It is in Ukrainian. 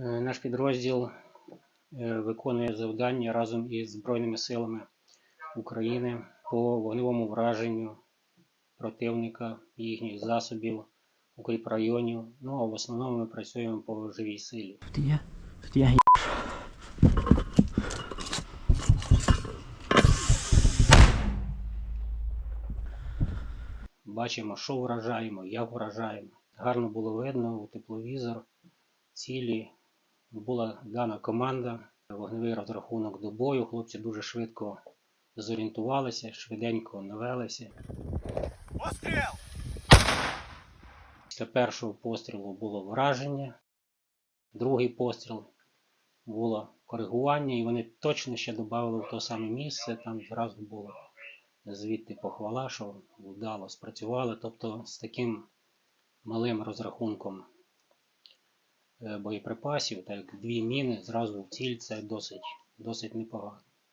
Е, Наш підрозділ е, виконує завдання разом із Збройними силами України по вогневому враженню противника, їхніх засобів, укріпрайонів. Ну а в основному ми працюємо по живій силі. Тут є. Тут є Бачимо, що вражаємо, як вражаємо. Гарно було видно у тепловізор, цілі. Була дана команда, вогневий розрахунок до бою. Хлопці дуже швидко зорієнтувалися, швиденько навелися. Постріл! Після першого пострілу було враження, другий постріл було коригування, і вони точно ще додали в те саме місце. Там зразу було звідти похвала, що вдало спрацювали. Тобто з таким малим розрахунком боєприпасів, так як дві міни зразу в ціль, це досить, досить непогано.